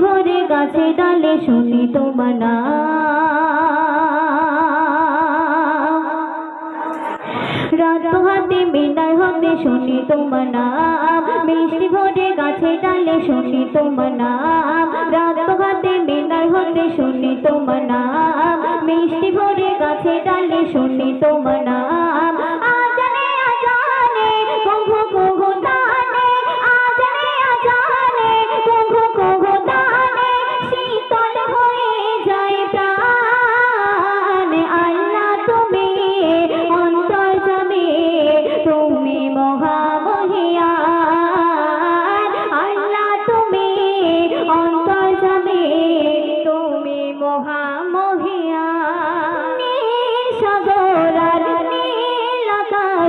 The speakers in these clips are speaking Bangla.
ভরে গাছে ডালে শুনি তোমার রাত হাতে মেনার হতে শুনি তোমার নাম। মিষ্টি ভরে গাছে ডালে শুনি তোমার নাম। রাত হাতে মেদার হতে শুনি তোমার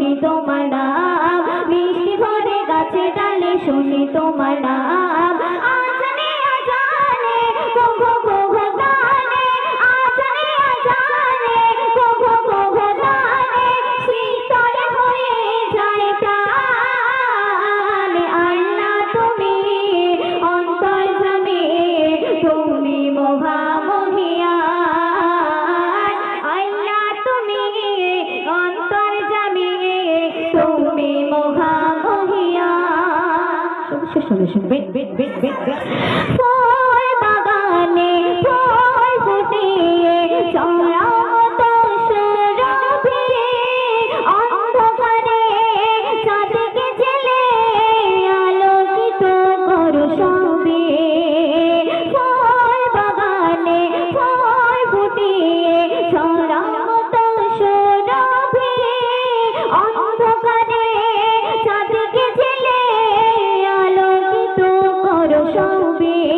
শুনি তোমার নাম। মিষ্টি ভরে গাছে ডালে শুনি তোমার নাম। solution. Wait, wait, wait, wait, wait.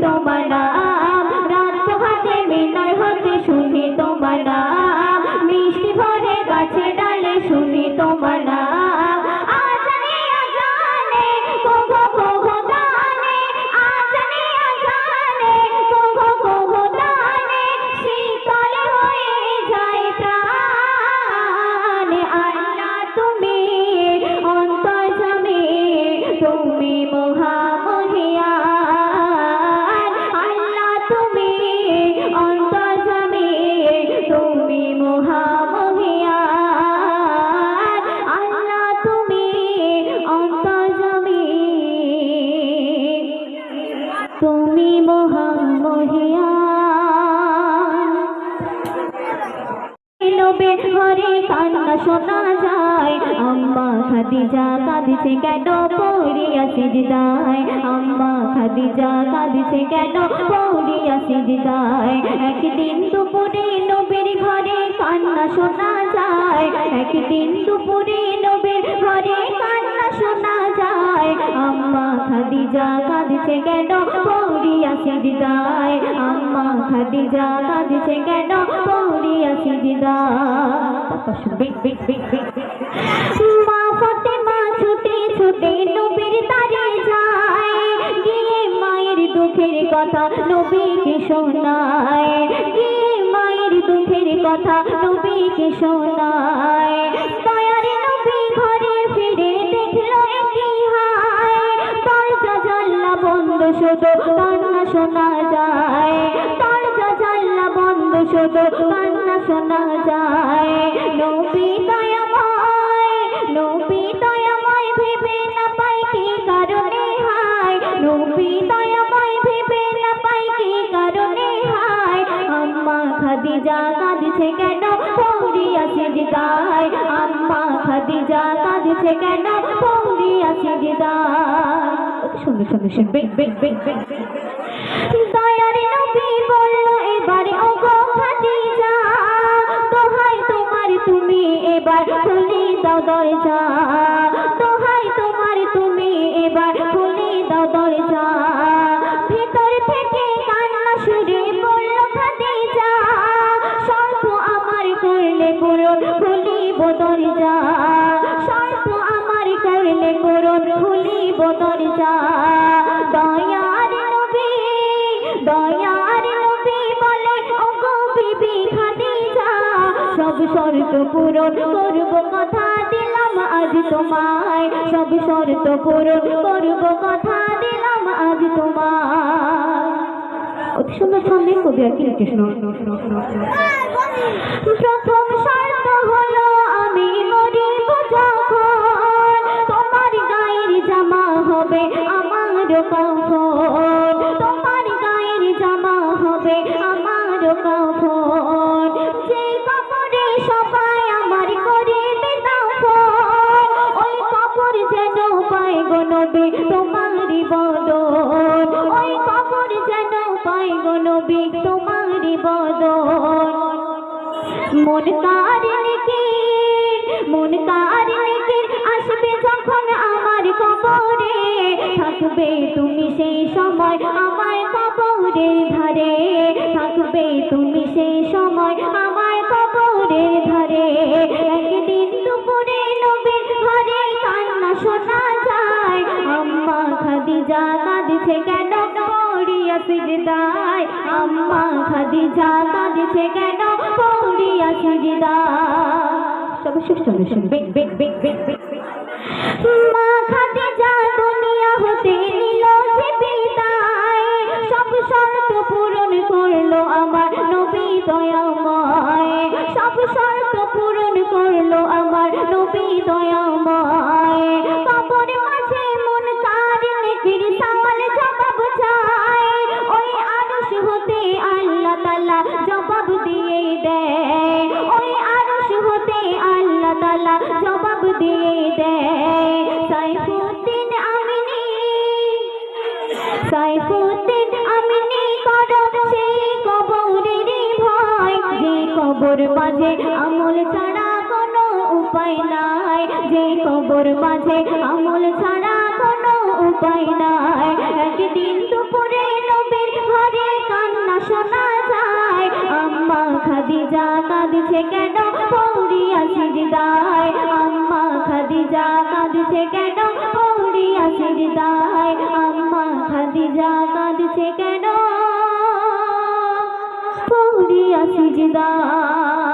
don't mind. নীরবে ঘরে কান্না শোনা যায়। আম্মা খাদিজা কাঁদিছে কেন? পড়িয়া সিজদায়। আম্মা খাদিজা কাঁদিছে কেন? পড়িয়া সিজদায়। একদিন দুপুরে নবীর ঘরে কান্না শোনা যায়। একদিন দুপুরে নবীর ঘরে কান্না শোনা যায়। আম্মা খাদিজা কাঁদিছে কেন? পড়িয়া সিজদায়। আম্মা খাদিজা কাঁদিছে কেন? মা ফাতেমা ছুটে ছুটে নবীর তারে যায়। গিয়ে মায়ের দুঃখের কথা নবীকে শোনায়। গিয়ে মায়ের দুঃখের কথা নবীকে শোনায়। দয়ারে নবী ঘরে ফিরে দেখল কি হায়। দরজা জানলা বন্ধ, শুধু কান্না শোনা যায়। জানলা বন্ধ শুধু কান্না শোনা যায়। নবী দয়াময় নবী দয়াময় ভেবে না পাই কি কারণে হায়। নবী দয়াময় ভেবে না পাই কি কারণে হায়। আম্মা খাদিজা কাঁদছে কেন? পৌরিয়া সিজদায় আম্মা খাদিজা কাঁদছে কেন? পৌরিয়া সিজদায় শুনে শুনে শুনবে দয়ার এবার খুলে দাও দরজা। দোহাই তোমার তুমি, এবার খুলে দাও দরজা। ভিতর থেকে কান্না সুরে বলল খাদিজা। স্বল্প আমার করলে পূরণ খুলিব দরজা। স্বল্প আমার করলে পূরণ দরজা। দয়ার নবী দয়ার নবী বলে বিবি খাদিজা সব শর্ত পূরণ করব কথা দিলাম আজ তোমায়। সব শর্ত পূরণ করব কথা দিলাম আজ তোমায়। অতি সুন্দর ছন্দে কবি আর কি কৃষ্ণ প্রথম মন তারিণীর মন তারিণীর আসবে যখন আমার কবরে। থাকবে তুমি সেই সময় আমার কবরের ধারে। থাকবে তুমি সেই সময় আমার খাদিজা কাঁদছে কেন? পড়িয়া সিজদায় আম্মা খাদিজা কাঁদছে কেন? পড়িয়া সিজদায় সবাই সুস্থ মা খাদিজা দুনিয়া হতে নিল যে বিদায়। সব শর্ত পূরণ করল আমার নবী দয়াময়। সব শর্ত পূরণ করল আমার নবী দয়াময়। দিয়ে দেয় সাইফুদ্দিন আমিনী সাইফুদ্দিন আমিনী সেই কবরের ভয়। যে কবর মাঝে আমল ছাড়া কোনো উপায় নাই। যে কবর মাঝে আমল ছাড়া কোনো উপায় নাই। একদিন দুপুরে নবীর খাদিজা কাঁদছে কেন? পৌরিয়া সিজদায়। আম্মা খাদিজা কাঁদছে কেন? পৌরিয়া সিজদায়। আম্মা খাদিজা কাঁদছে কেন? পৌরিয়া সিজদায়।